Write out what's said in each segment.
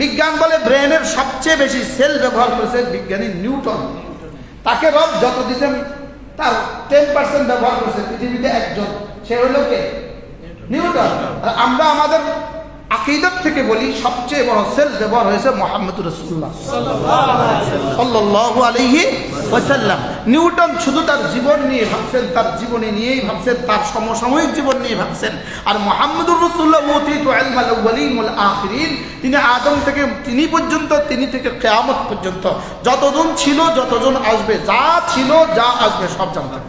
বিজ্ঞান বলে ব্রেনের সবচেয়ে বেশি সেল ব্যবহার করেছে বিজ্ঞানী নিউটন। তাকে রব যত দিচ্ছেন তার টেন পার্সেন্ট ব্যবহার করেছে পৃথিবীতে একজন। সে হলো কে? নিউটন। আমরা আমাদের আকিদার থেকে বলি, সবচেয়ে বড় সেল ব্যবহার হয়েছে মোহাম্মদ রসুল্লাহ সাল্লাহ আলাইহি ওয়াসাল্লাম। নিউটন শুধু তার জীবন নিয়ে ভাবছেন, তার জীবনে নিয়েই ভাবছেন, তার সমসাময়িক জীবন নিয়ে ভাবছেন। আর মোহাম্মদুর রসুল্লাহ ওয়াল তিনি আদম থেকে, তিনি পর্যন্ত, তিনি থেকে কেয়ামত পর্যন্ত। যতজন ছিল, যতজন আসবে, যা ছিল, যা আসবে, সব জানতেন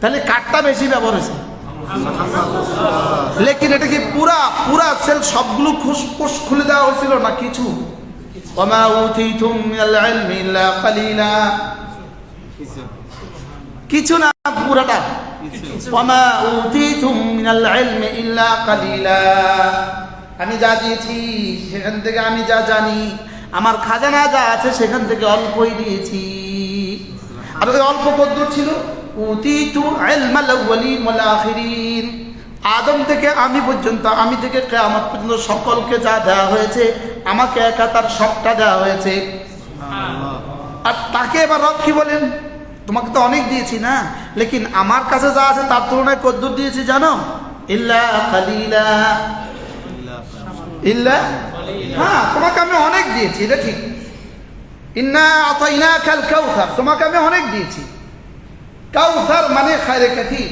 তাহলে কাঠটা বেশি ব্যবহার হয়েছে। লেকিন এটা কি পুরা পুরা সেল সবগুলো খুশ খুলে দেওয়া হয়েছিল না কিছু? ওমা উতিতুম মিনাল ইলমি ইল্লা কালিলা কিছু না, পুরাটা। ওমা উতিতুম মিনাল ইলমি ইল্লা কালিলা আমি যা দিয়েছি, সেখান থেকে আমি যা জানি, আমার খাজানা যা আছে, সেখান থেকে অল্পই দিয়েছি। আর অল্প কদ্দু ছিল, উতিতু ইলমাল আউয়ালিন ওয়াল আখিরিন। আদম থেকে আমি পর্যন্ত, আমি থেকে কেয়ামত পর্যন্ত সকলকে যা দেওয়া হয়েছে আমাকে একা তার সবটা দেওয়া হয়েছে। আর তাকে এবার রব কি বলেন? তোমাকে তো অনেক দিয়েছি না? লেকিন আমার কাছে যা আছে তার তুলনায় কদ্দুর দিয়েছি জানো? ইল্লা কালিলা। ইল্লা? হ্যাঁ তোমাকে আমি অনেক দিয়েছি এটা ঠিক। ইন্না আতাইনা কাল কাউসার তোমাকে আমি অনেক দিয়েছি। কাউসার মানে খায়রে কাথি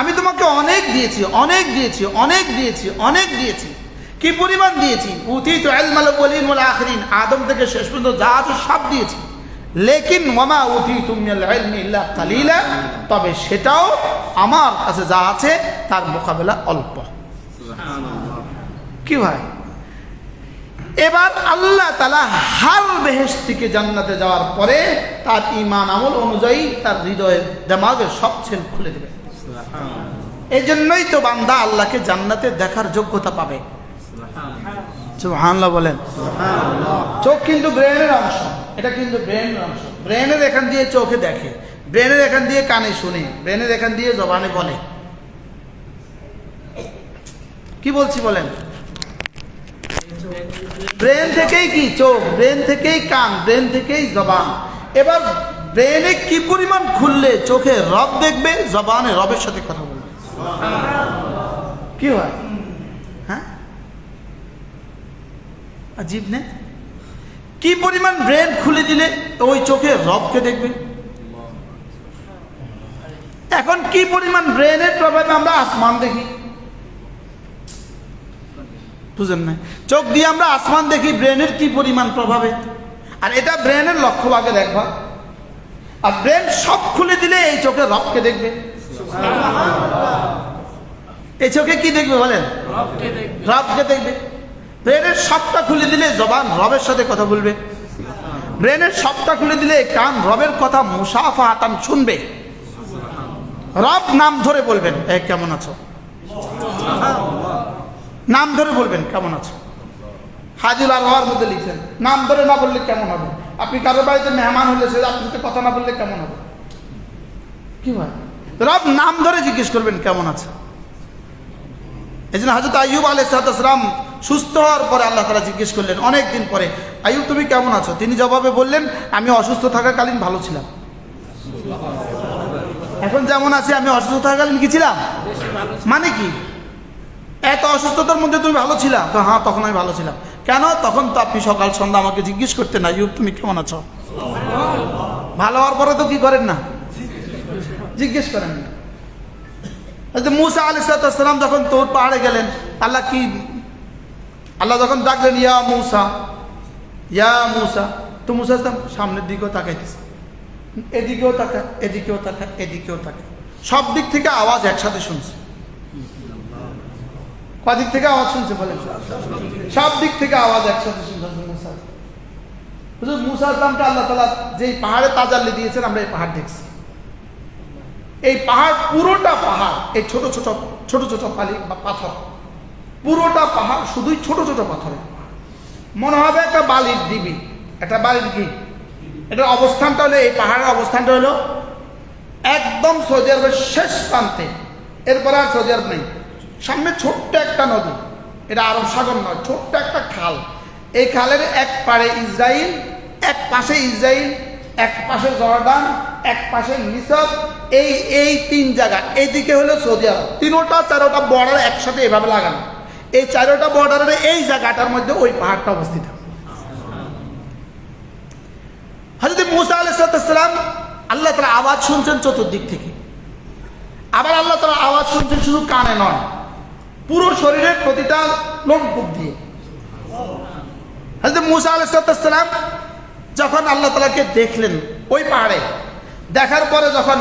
আমি তোমাকে অনেক দিয়েছি অনেক দিয়েছি অনেক দিয়েছি অনেক দিয়েছি। কি পরিমাণ দিয়েছি? উতি তো আলমাল আখরিন। আদম থেকে শেষ পর্যন্ত যা আছে সব দিয়েছি। লেকিন মামা উতি তুমি ইল্লা কালিলা। তবে সেটাও আমার কাছে যা আছে তার মোকাবেলা অল্প। কি ভাই? এবার আল্লাহ তালা হার বেহেস্তিকে জান্নাতে যাওয়ার পরে তার ইমান আমল অনুযায়ী তার হৃদয়ের দেমাগের সব ছেল খুলে দেবে। এই জন্যই তো বান্দা আল্লাহকে জান্নাতে দেখার যোগ্যতা পাবে। সুবহানাল্লাহ বলেন। চোখ কিন্তু ব্রেনের অংশ। এটা কিন্তু ব্রেনের অংশ। ব্রেনের এখান দিয়ে চোখে দেখে। ব্রেনের এখান দিয়ে কানে শুনে। ব্রেনের এখান দিয়ে জবানে বলে। কি বলছি বলেন? ব্রেন থেকেই কি? চোখ। ব্রেন থেকেই কান। ব্রেন থেকেই জবান। এবার ব্রেনে কি পরিমাণ খুললে চোখে রব দেখবে? জবানে রবের সাথে কথা বলবে। কি হয় হ্যাঁ? আজীব নে। কি পরিমাণ ব্রেন খুলে দিলে ওই চোখে রবকে দেখবে? এখন কি পরিমাণ ব্রেনের প্রভাবে আমরা আসমান দেখি। বুঝেন না চোখ দিয়ে আমরা আসমান দেখি ব্রেনের কি পরিমাণ প্রভাবে? আর এটা ব্রেনের লক্ষ্য ভাগে দেখবা। আর ব্রেন সব খুলে দিলে এই চোখে রবকে দেখবে। এই চোখে কি দেখবে বলেন? রবকে দেখবে। ব্রেনের সবটা খুলে দিলে জবান রবের সাথে কথা বলবে। ব্রেনের সবটা খুলে দিলে কান রবের কথা মুসাফা হাতান শুনবে। রব নাম ধরে বলবেন, এ কেমন আছো? নাম ধরে বলবেন, কেমন আছো? হাজির আর হওয়ার মধ্যে লিখছেন, নাম ধরে না বললে কেমন হবে? আপনি কারোর বাড়িতে মেহমান হলে সে আপনার সাথে কথা না বললে কেমন হবে? কি হয় রব নাম ধরে জিজ্ঞেস করবেন, কেমন আছে? এই জন্য হাজরত আইব আলাইসালাম সুস্থ হওয়ার পরে আল্লাহ তালা জিজ্ঞেস করলেন অনেক দিন পরে আইব তুমি কেমন আছো? তিনি জবাবে বললেন, আমি অসুস্থ থাকাকালীন ভালো ছিলাম। এখন যেমন আছি, আমি অসুস্থ থাকাকালীন কি ছিলাম? মানে কি? এত অসুস্থতার মধ্যে তুমি ভালো ছিলা? তো হ্যাঁ তখন আমি ভালো ছিলাম। কেন? তখন তো আপনি সকাল সন্ধ্যা আমাকে জিজ্ঞেস করতেন ইউব তুমি কেমন আছো? ভালো হওয়ার পরে তো কি করেন না? জিজ্ঞেস করেন মুসা আলি সালাম যখন তোর পাহাড়ে গেলেন, আল্লাহ কি আল্লাহ যখন ডাকলেন, ইয়া মুসা ইয়া মুসা, তো মুসা ইসলাম সামনের দিকেও তাকাইতেছে। এদিকেও তাকা এদিকেও তাকা এদিকেও তাকা সব দিক থেকে আওয়াজ একসাথে শুনছে। কদিক থেকে আওয়াজ শুনছে বলেন? সব দিক থেকে আওয়াজ একসাথে শুনছে মুসা। হুজুর ইসলামকে আল্লাহ তালা যেই পাহাড়ে তাজাল্লি দিয়েছেন, আমরা এই পাহাড় দেখছি। এই পাহাড় পুরোটা পাহাড়, এই ছোট ছোট ছোট ছোট পালি বা পাথর। পুরোটা পাহাড় শুধুই ছোট ছোট পাথরের মনে হবে একটা বালির ডিবি। একটা বালির কি? এটার অবস্থানটা হলো, এই পাহাড়ের অবস্থানটা হলো একদম সৌদি আরবের শেষ প্রান্তে। এরপরে আর সৌদি আরব নেই। সামনে ছোট্ট একটা নদী। এটা আরব সাগর নয়, ছোট্ট একটা খাল। এই খালের এক পারে ইসরায়েল এক পাশে ইসরায়েল এক পাশে জর্ডান, এক পাশে মিসর। এই এই তিন জায়গা। এইদিকে হলো সৌদি আরব। তিনোটা, চারোটা বর্ডার একসাথে এভাবে লাগানো। এই চারোটা বর্ডারের এই জায়গাটার মধ্যে ওই পাহাড়টা অবস্থিত। হজরত মুসা আলাইসালাম আল্লাহ তালা আওয়াজ শুনছেন চতুর্দিক থেকে। আবার আল্লাহ তালা আওয়াজ শুনছেন শুধু কানে নয়, পুরো শরীরের প্রতিটা লোমকূপ দিয়ে। হজরত মুসা আলাইসালাম যখন আল্লাহ তালাকে দেখলেন ওই পাহাড়ে, দেখার পরে যখন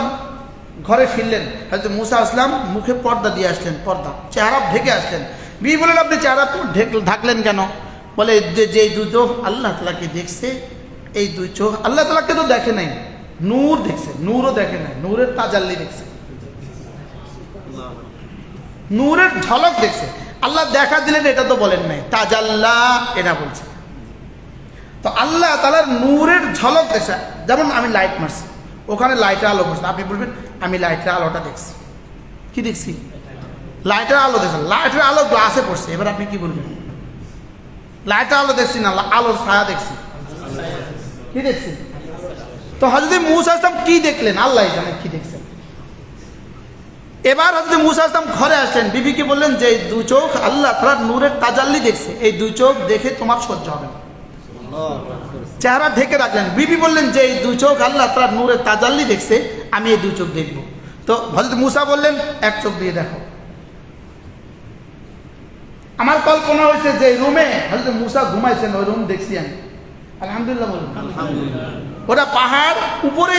ঘরে ফিরলেন হয়তো মুসা আসলাম মুখে পর্দা দিয়ে আসলেন, পর্দা, চেহারা ঢেকে আসলেন। বিয়ে বলেন, আপনি চেহারা ঢেক- ঢাকলেন কেন? বলে, যে যে দুই চোখ আল্লাহ তালাকে দেখছে, এই দুই চোখ আল্লাহ তালাকে তো দেখে নাই। নূর দেখছে, নূরও দেখে নাই, নূরের তাজাল্লি দেখছে। নূরের ঝলক দেখছে। আল্লাহ দেখা দিলেন, এটা তো বলেন নাই। তাজাল্লা, এটা বলছে। তো আল্লাহ তালার নূরের ঝলক দেখছে। যেমন আমি লাইট মারছি, ওখানে লাইটের আলো পড়ছে আপনি বলবেন, আমি লাইটের আলোটা দেখছি। কি দেখছি? লাইটের আলো দেখছেন লাইটের আলো গ্লাসে পড়ছে। এবার আপনি কি বলবেন? লাইটের আলো দেখছি না, আলোর ছায়া দেখছি। কি দেখছি? তো হজরত মুসা আসলাম কি দেখলেন? আল্লাহ জানে কি দেখছেন। এবার হজরত মুসা আসলাম ঘরে আসলেন। বিবিকে বললেন যে, এই দু চোখ আল্লাহ তার নূরের তাজাল্লি দেখছে। এই দুই চোখ দেখে তোমার সহ্য হবে না। চেহারা ঢেকে রাখলেন। বিবি বললেন যে, এই দুই চোখ আল্লাহ তার নূরের তাজাল্লি দেখছে, আমি এই দুই চোখ দেখব। তো হজরত মুসা বললেন, এক চোখ দিয়ে দেখো। আমার কল্পনা হয়েছে যে রুমে হজরত মুসা ঘুমাইছেন ওই রুম দেখছি আমি। আলহামদুলিল্লাহ বলুন। ওটা পাহাড় উপরে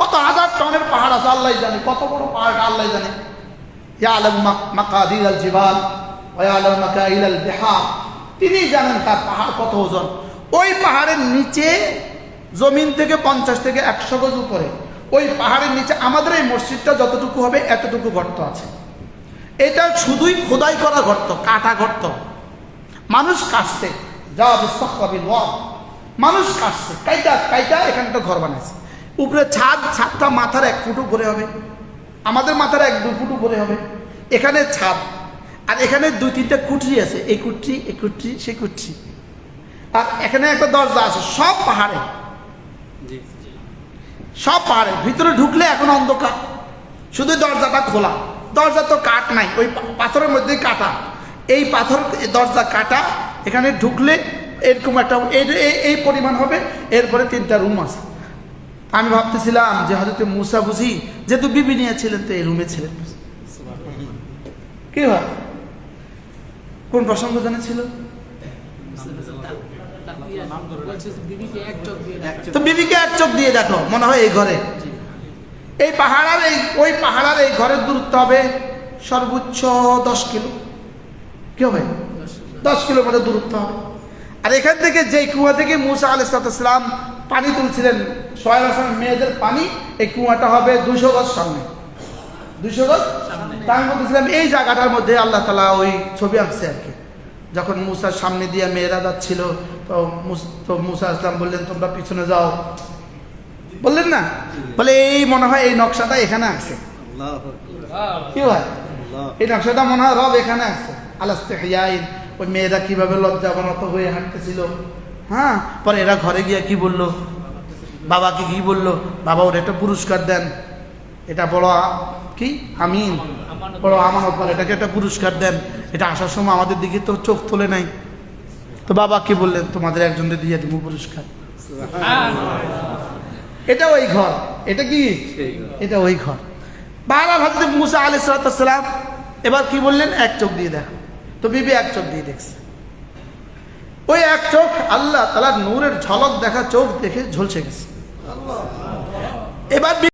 কত হাজার টনের পাহাড় আছে আল্লাহ জানে। কত বড় পাহাড় আল্লাহ জানে। মাকাদির আল জিবাল ওয়ালাম মাকাইল আল বিহার। তিনি জানেন তার পাহাড় কত ওজন। ওই পাহাড়ের নিচে জমিন থেকে পঞ্চাশ থেকে একশো গজ উপরে ওই পাহাড়ের নিচে আমাদের এই মসজিদটা যতটুকু হবে এতটুকু গর্ত আছে। এটা শুধুই খোদাই করা গর্ত কাটা গর্ত। মানুষ কাটছে। যা মানুষ কাটছে। কাইটা কাইটা এখানে একটা ঘর বানাইছে। উপরে ছাদ ছাদটা মাথার এক ফুট উপরে হবে। আমাদের মাথার এক দু ফুট উপরে হবে। এখানে ছাদ। আর এখানে দুই তিনটা কুঠরি আছে। এই কুঠরি এই কুঠরি সেই কুঠরি। আর এখানে একটা দরজা আছে সব পাহাড়ে। সব পাহাড়ে। ভিতরে ঢুকলে এখন অন্ধকার। শুধু দরজাটা খোলা। দরজা তো কাঠ নাই ওই পাথরের মধ্যেই কাটা। এই পাথর দরজা কাটা এখানে ঢুকলে এরকম একটা এই- পরিমাণ হবে এরপরে তিনটা রুম আছে। আমি ভাবতেছিলাম যে হয়তো মুসা বুঝি যেহেতু বিবি নিয়েছিলেন তো এই রুমে ছিলেন কি হয় কোন প্রসঙ্গ জানা ছিল তো বিবিকে এক চোখ দিয়ে দেখো মনে হয় এই ঘরে। এই পাহাড়ার এই ওই পাহাড়ার এই ঘরের দূরত্ব হবে সর্বোচ্চ দশ কিলো। কি হবে? দশ কিলোমিটার দূরত্ব হবে। আর এখান থেকে যেই কুয়া থেকে মুসা আলাইসালাম পানি তুলছিলেন সোহেল হাসান মেয়েদের পানি, এই কুয়াটা হবে দুশো গজ সামনে। দুশো গজ তার বলতেছিলাম এই জায়গাটার মধ্যে আল্লাহ তালা ওই ছবি আঁকছে আর কি। যখন মুসার সামনে দিয়ে মেয়েরা যাচ্ছিল, তো তো মুসা আসলাম বললেন, তোমরা পিছনে যাও। বললেন না? বলে এই মনে হয় এই নকশাটা এখানে আছে। কি হয় এই নকশাটা মনে হয় রব এখানে আছে। আলাস্তে হিয়াইন ওই মেয়েরা কীভাবে লজ্জাবনত হয়ে হাঁটতেছিল। হ্যাঁ? পরে এরা ঘরে গিয়ে কি বলল? বাবাকে কি বলল? বাবা ওর একটা পুরস্কার দেন। এটা বড় কি? আমিন। বড় আমানত বলে এটাকে একটা পুরস্কার দেন। এটা আসার সময় আমাদের দিকে তো চোখ তোলে নাই। তো বাবা কি বললেন? তোমাদের একজনকে দিয়ে দিব পুরস্কার। এটা ওই ঘর। এটা কি? এটা ওই ঘর। বাহারাল হজরত মুসা আলি সালাম এবার কি বললেন? এক চোখ দিয়ে দেখা। তো বিবি এক চোখ দিয়ে দেখছে। ওই এক চোখ আল্লাহ তালার নূরের ঝলক দেখা চোখ দেখে ঝলসে গেছে। এবার